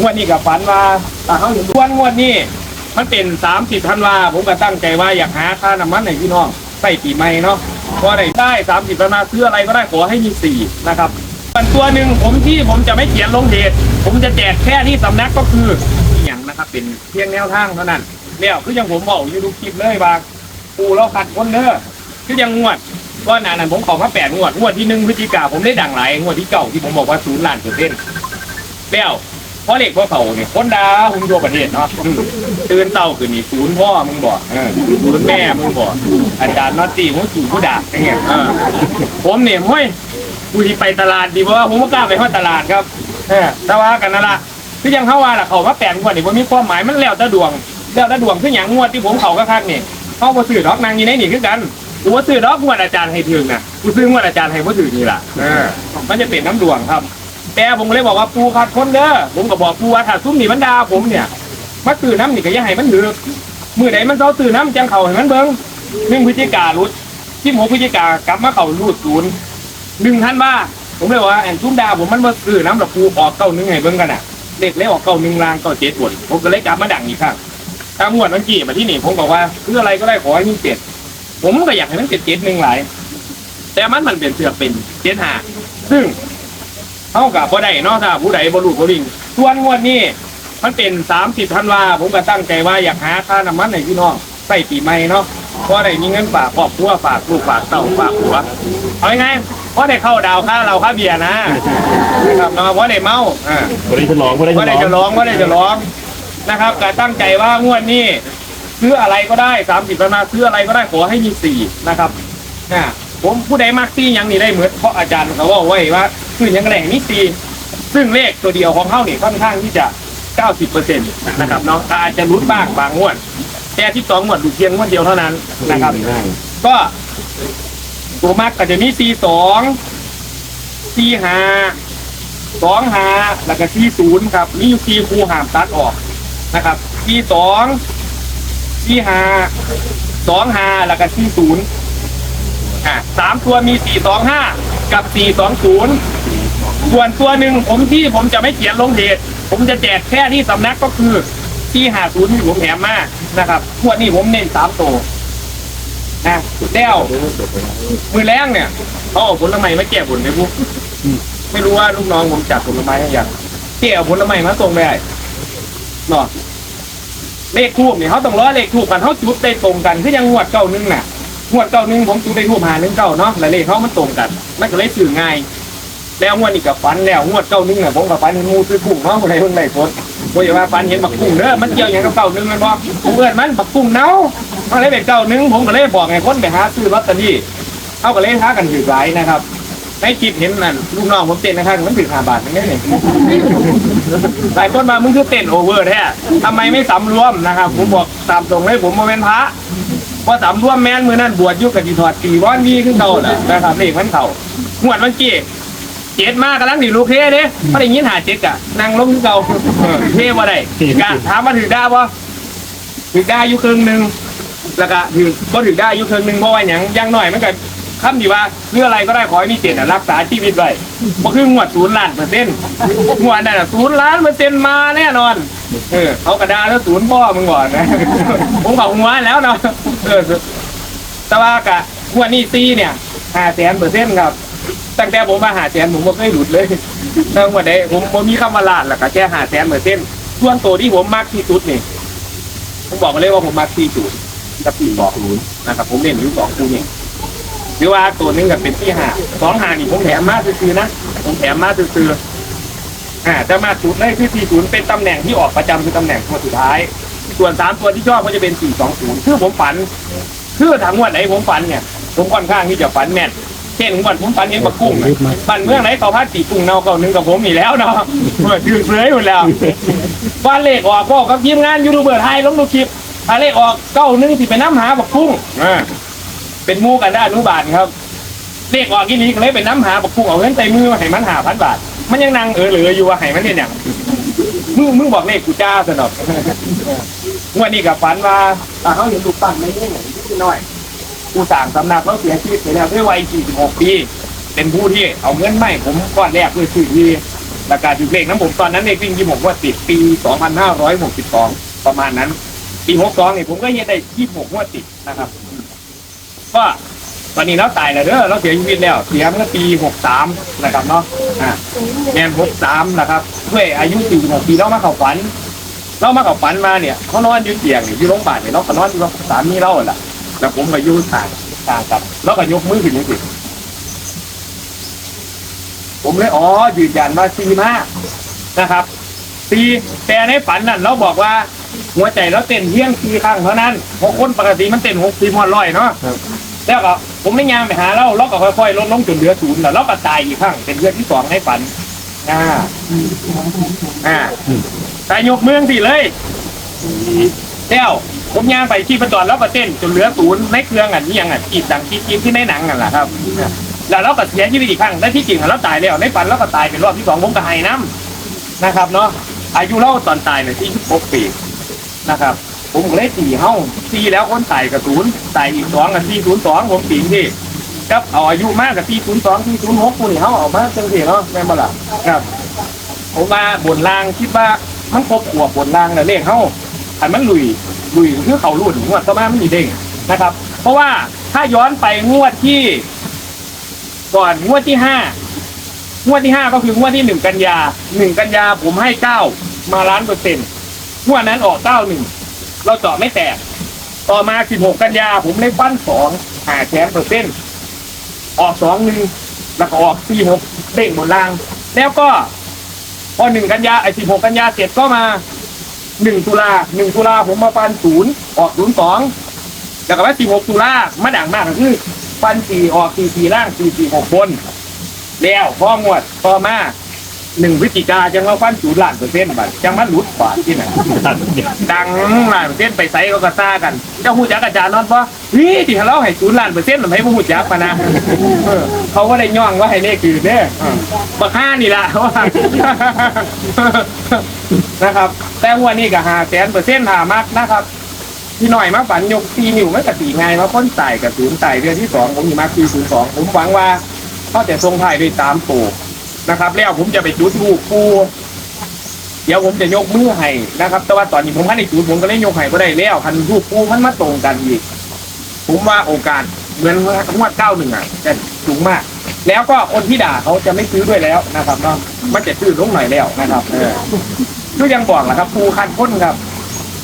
งวดนี้กับฝันว่าอ่เขาอยู่วันงวดนี้ มันเป็นสามสิบธันวาผมก็ตั้งใจว่าอยากหาค่าน้ำมันให้พี่น้องใส่ปีใหม่เนาะเพราะได้ได้สามสิบธันวาซื้ออะไรก็ได้ขอให้มีสี่นะครับส่วนตัวหนึ่งผมที่ผมจะไม่เขียนลงเพจผมจะแจกแค่ที่สำนักก็คืออย่างนะครับ เป็นเพียงแนวทางเท่านั้นแล้วคืออย่างผมบอกอยู่ดูคลิปเลยบางปูเราขัดคนเด้อคือยังงวดก็นานนั้นผมขอมาแปดงวดงวดที่หนึ่งพฤศจิกาผมได้ดังหลายงวดที่เก่าที่ผมบอกว่าศูนย์ล้านเปอร์เซ็นต์แล้ว ราะเหล็กพราเขาเนี่ยคนดาหุ่นทั่วประเทศเนาะอืมตื่นเต้าขึ้นนี่ศูนย์พ่อมึงบอกเออศูนย์แม่มึงบอกอาจารย์นอตตี้ผมศูนผู้ด่าอย่างเงี้ยเออผมเนี่ยห้ยกูที่ไปตลาดดีเพราะว่าผมไม่กล้าไปเข้าตลาดครับเออแต่ว่ากันนั่นละคือยังเข้าว่าล่ะเขามาแปดงวดนี่ผมมีความหมายมันแล้วแต่ดวงแล้วแต่ดวงคืออย่างงวดที่ผมเขาก็คักนี่เขาบ่ซื้อดอกนางอยี่ในนี่คือกันกูว่าซื้อดอกงวดอาจารย์ให้ถึงนะกูซื้องวดอาจารย์ให้บ่ถึงนี่ล่ะเออมันจะเป็นน้ำดวงครับ แต่ผมก็เลยบอกว่าปูขัดคนเด้อผมก็บอกปูว่าถ้าซุ้มนี่มันดาผมเนี่ยมาตื่นน้ำนี่ก็อยังให้มันถือมือไหนมันเศร้าตื่นน้ำจังเข่าให้มันเบิ้งหนึ่งพฤศจิกาลุดที่หกพฤศจิกากลับมาเข่ารูดศูนย์หนึ่งท่านว่าผมเลยว่าแอนซุ้มดาผมมันมาตื่นน้ำหรอปูออกเก้าหนึ่งให้เบิ้งกันอะเด็กเลยออกเก้าหนึ่งลางเก้าเจ็ดผลผมก็เลยกลับมาดังอีกครั้งตามงวดวันกี่มาที่นี่ผมบอกว่าคืออะไรก็ได้ขอให้มีเจ็ดผมก็อยากให้มันเจ็ดเจ็ดหนึ่งหลายแต่มันมันเปลี่ยนเสือกเป็นเจ็ดห้าซึ่ง เท่ากับบ่ได้เนาะถ้าผู้ใดบ่รู้บ่วิ่งส่วนงวดนี้มันเป็นสามสิบธันวาผมก็ตั้งใจว่าอยากหาค่าน้ำมันให้พี่น้องใส่ปีใหม่เนาะเพราะได้มีเงินฝากครอบครัวฝากลูกฝากเต่าฝากผัวเอาไงายๆเพราะได้เข้าดาวค่าเราค่าเบียร์นะนะครับเนาะเพราะได้เมาอ่าวันนี้ฉลองวันนี้ฉว่าลได้องจะร้องว่าได้จะร้องนะครับการตั้งใจว่างวดนี้ซื้ออะไรก็ได้สามสิบธันวาซื้ออะไรก็ได้ขอให้มีสี่นะครับนะผมผู้ใดมักซี่ยังนี่ได้เหมือนเพราะอาจารย์เขาบอกไว้ว่า คือยังแหล่งมีสี่ซึ่งเลขตัวเดียวของเขาเนี่ยค่อนข้างที่จะ 90%นะครับเนาะอาจจะรุดบ้างบางงวด แต่ที่สองงวดดูเพียงงวดเดียวเท่านั้นนะครับ ก็ตัวมักก็จะมี C สองซีหาสองหาแล้วก็ C ศูนย์ครับมีอยู่ C คูหามตัดออกนะครับ C สอง C หาสองหาแล้วก็ C ศูนย์อะสามตัวมีสี่สองห้ากับสี่สองศูนย์ ส่วนตัวหนึ่งผมที่ผมจะไม่เขียนลงเพจผมจะแจกแค่ที่สำนักก็คือที่หาศูนย์ที่ผมแถมมานะครับงวดนี้ผมเน้นสามตัวนะแล้วมือแรงเนี่ยเขาเอาผลไม้มาแก้ผลในพวกไม่รู้ว่าลูกน้องผมจัดผลไม้ให้ยังเกี่ยวผลไม้มาส่งไปได้เนาะเลขทูบเนี่ยเขาต้องร้อยเลขทูบกันเขาจุดได้ตรงกันคือยังงวดเก้านึงน่ะงวดเก้านึงผมจุดได้ทูบหาหนึ่งเก้าเนาะและเลขเขามันตรงกันมันก็เลยสื่อง่าย แล้วงวดนี้กับฟันแล้วงวดเก้าหนึงน่ะผมกับฟันเห็นงูซื้อกุ้งเนาะคนใดคนใดคนว่าอย่าว่าฟันเห็นบักกุ้งเด้อมันเกี่ยวอย่างกับเก้าหนึงมันบอกผมเอิ้นมันบักกุ้งเน่ามันเลยเป็นเก้าหนึงผมก็เลยบอกไงคนไปหาซื้อลอตเตอรี่เขาก็เลยหากันถือหลายนะครับในคลิปเห็นนั่นลูกน้องผมเต้นนะครับมันถือห้าบาทอย่างนี้เนี่ยหลายคนมามึงคือเต้นโอเวอร์แท้ทำไมไม่สำรวมนะครับ ผมบอกตามตรงเลยผมโมเป็นพระพราะสำรวมแม่นมือนั่นบวชยุคกับดีถอดตีว่านดีขึ้นเก่าแหละนะครับเลขมันเข่างวดมันกี้ เจ็ดมากกำลังดิลูกเท่เด้ไม่ได้ยินหาเจ็ดกะนั่งลงที่เก่าเออเท่บ่ได้กะถามว่าถือได้บ่ถือได้อยู่ครึ่งหนึ่งแล้วก็ถือก็ถือได้อยู่ครึ่งหนึ่งเพราะว่าอย่างอย่างหน่อยมันก็คำอยู่ว่าเรื่องอะไรก็ได้ขอให้มีเจตน่ะรักษาชีวิตไว้บ่คืองวดศูนย์ล้านเปอร์เซ็นต์งวดนั่นน่ะศูนย์ล้านเปอร์เซ็นต์มาแน่นอนเออเขากระดาแล้วศูนย์พ่อมึงก่อนนะผมบอกหัวแล้วเนาะเออแต่ว่ากะงวดนี้ซีเนี่ยห้าแสนเปอร์เซ็นต์ครับ ตั้งแต่ผมมาหาแสนผมก็ไม่หลุดเลยตั้งวันใดผมผมมีคำว่าลาดแหละก็แค่หาแสนเหมือนเส้นส่วนตัวที่ผมมากที่สุดนี่ผมบอกเลยว่าผมมากที่สุดกับสี่บอกลุ้นนะครับผมเล่นอยู่สองคู่นี่หรือว่าตัวนึงกับเป็นที่หาสองหานี่ผมแถมมากซื้อนะผมแถมมากซื้ออ่าแต่มาสุดเลยคือสี่ศูนย์เป็นตำแหน่งที่ออกประจำคือตำแหน่งตัวสุดท้าย ส่วนสามตัวที่ชอบก็จะเป็นสี่สองศูนย์คือผมฝัน คือถามว่าไหนผมฝันเนี่ย ผมค่อนข้างที่จะฝันแม่น ช่นวันผมฝันเห็นปลากุ้งน่ะบ้านเมืองไหนเขาพาตีกุ้งเน่าเก่าหนึ่งกับผมนี่แล้วเนาะเมื่อถือเสยหมดแล้ววันเลขออกก็กับทีมงานยูทูบเบอร์ไทยลงดูคลิปถ้าเลขออกเก้าหนึ่งที่ไปน้ำหาปลากุ้งอ่าเป็นหมูกันได้อนุบาลครับเลขออกกี่นี้ก็เลยเป็นน้ำหาปลากุ้งเอาเงินใส่มือมาให้มันหาพันบาท มันยังนั่งเออเหลืออยู่ว่าให้มันเนี่ยอย่างมึงมึงบอกเลขกูจ้าสนอกงวันนี้กับฝันว่าอ่าเขาเห็นลูกปั้นไม่ได้ไหนนิดหน่อย ผู้สร้างสำนักเขาเสียชีวิตไปแล้วด้วยวัย 46 ปี เป็นผู้ที่เอาเงินไม่ผมก้อนแรกคือสื่อที่ราคาถือเลขน้ำผมตอนนั้นเลขวิ่งยี่หกว่าติดปี 2562 ประมาณนั้น ปี 62เนี่ยผมก็เฮ็ดได้ 26งวดติดนะครับ ก็ตอนนี้เราตายแล้วเด้อเราเสียชีวิตแล้ว เสียเมื่อปี 63 นะครับเนาะอ่าแมน63 นะครับด้วยอายุ 46 ปีเรามาเข้าฝันเรามาเข้าฝันมาเนี่ยเขานอนอยู่เตียงอยู่โรงพยาบาลเนี่ยเราก็นอนอยู่กับสามีเราแหละ แล้วผมก็ยู่ต่างต่างกับเราก็ยกมือขึ้นนี่สิผมเลยอ๋อยืนยันว่าซีมากนะครับซีแต่ในฝันนั่นเราบอกว่า หัวใจเราเต้นเที่ยงทีครั้งเท่านั้นเพราะคนปกติมันเต้นหกทีมอดร้อยเนาะแล้วก็ผมไม่ยามไปหาเราเราก็ค่อยๆลดลงจนเหลือศูนย์แล้วเราก็ตายอีกครั้งเป็นเดือนที่สองในฝันอ่าอ่าแตายกเมืองสิเลยแล้ว ผมย่างไปที่ประจอนแล้วก็เต้นจนเหลือศูนย์ในเครื่องอันนี้ยังอะกีดดังกีดกีดที่ในหนังนั่นแหละครับแล้วเราก็เสียชีวิตอีกครั้งและที่จริงเราตายแล้วในฝันเราก็ตายเป็นรอบที่สองผมก็ให้น้ำนะครับเนาะอายุเราตอนตายเนี่ยที่หกปีนะครับ ผมเลยตีเฮ้าตีแล้วคนตายกับศูนย์ตายอีกสองกับสี่ศูนย์สองผมตีที่ครับเอาอายุมากกับสี่ศูนย์สองสี่ศูนย์หกคนนี่เขาเออกมาจังสิเนาะแม่บ่ล่ะครับ ผมว่าบนล่างคิดว่ามันครบขวบบนล่างแล้วเลขเขาอันมันลุย ลุยคือเขาลุ่นงวดสมามันมีเด้งนะครับ เพราะว่าถ้าย้อนไปงวดที่ ก่อนงวดที่ห้างวดที่ห้าก็คืองวดที่หนึ่งกันยาหนึ่งกันยาผมให้เก้ามาล้านเปอร์เซ็นต์งวดนั้นออกเก้าหนึ่งเราเจาะไม่แตก ต่อมาสิบหกกันยาผมเลขปั้นสองหาแชมป์เปอร์เซ็นต์ออกสองหนึ่งแล้วก็ออกสี่หกเด้งบนล่าง แล้วก็พอหนึ่งกันยาไอ้สิบหกกันยาเสร็จก็มา หนึ่งตุลาหนึ่งตุลาผมมาปันศูนย์ออกศูนย์สองแล้วก็ว่าสิบหกตุลามาดังมากก็คือปันสี่ออกสี่สี่ล่างสี่สี่หกบนแล้วพองวดพอมาหนึ่งพฤศจิกาจังว่าฟันศูนย์ล้านเปอร์เซ็นต์บัดจังมันหลุดบาทที่ไหนดังล้านเปอร์เซ็นต์ไปไซก็กระซ่ากันเจ้าหูจักอาจารย์นอนปะ นี่ที่เราให้ศูนย์ล้านเปอร์เซ็นต์ทำให้ผู้หูจักปนะเออเขาก็ได้ย่องว่าให้เลขคือเนี่ยบักห้านี่ละว่านะครับ แต่หัวนี่ก็หาแสนเปอร์เซ็นต์หามากนะครับพี่หน่อยมาฝันยกตีนิ้วไม่กระตีไงมาพ้นไต่กับศูนย์ไต่เดือนที่สองผมอยู่มาปีศูนย์สองผมหวังว่าเขาจะทรงไทยด้วยตามตัวนะครับ แล้วผมจะไปจุดลูกปูเดี๋ยวผมจะยกมือให้นะครับ แต่ว่าตอนนี้ผมไม่ได้จุดผมก็เลยยกให้ก็ได้แล้วคันลูกปูมันมาตรงกันอีก ผมว่าโอกาสเหมือนงวดเก้าหนึ่งอะจะสูงมาก แล้วก็คนที่ด่าเขาจะไม่ซื้อด้วยแล้วนะครับเนาะมันจะซื้อลงหน่อยแล้วนะครับเออก็ยังบอกแหละครับปูคันพ้นครับ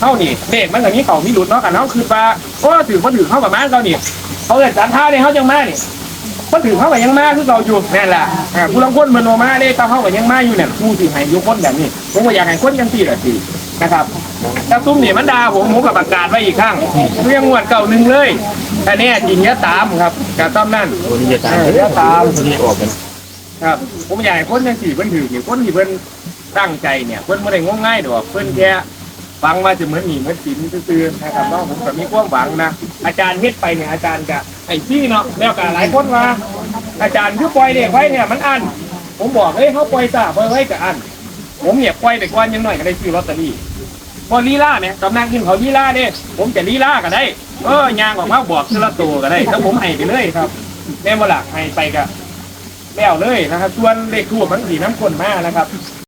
เท่านี่เด็กมันกับนี้เขามีหลุดเนาะกันเนาะคือว่าโอ้ถือเขาถือเข้ากับม้านเขานี่เขาเกิดสารท่าเนี่ยเขาจังมาเนี่เขาถือเข้ากับยังมาคือเราอยู่นั่นแหละผู้ลังคนมันโนมาเนี่ยตาเข้ากับยังมาอยู่เนี่ยผู้ถือห้ยกคนแบบนี้ผมก็อยากให้คนยังสี่ละสี่ นะครับถ้าตุ้มเนี่ยมันด่าผมผมกับประกาศไว้อีกครั้งเรื่องงวดเก่าหนึ่งเลยอันนี้จริงเนี้ยตามครับการต้อมนั่นตัวนี้จะตามเออเดี๋ยวตามตัวนี้ออกกันครับ ผมอยากให้คนยังสี่เพิ่นถือเนี่ยคนที่เพิ่นตั้งใจเนี่ยเพิ่นไม่ได้งมง่ายดอกเพิ่นแค่ฟังว่าจะเหมือนหนีเหมือนสินซื่อๆนะครับเนาะผมก็มีความหวังนะอาจารย์เฮ็ดไปเนี่ยอาจารย์กะไอ้พี่เนาะแล้วก็หลายคนว่าอาจารย์คือปล่อยเด็กไว้เนี่ยมันอันผมบอกเฮ้ยเขาปล่อยซะปล่อยไว้กับอัน ผมเนี่ยปล่อยไปก่อนยังหน่อยก็ได้ซื้อลอตเตอรี่พอลีลาเนี่ยกำนังกินเขาลีลาเด้ผมจะลีลาก็ได้ เออยางออกมาบอกคือละตัวก็ได้ถ้าผมให้ไปเลยครับแม่นบ่ล่ะให้ไปก็แล้วเลยนะครับ ส่วนเลขทูบมันสีน้ำข้นมากนะครับ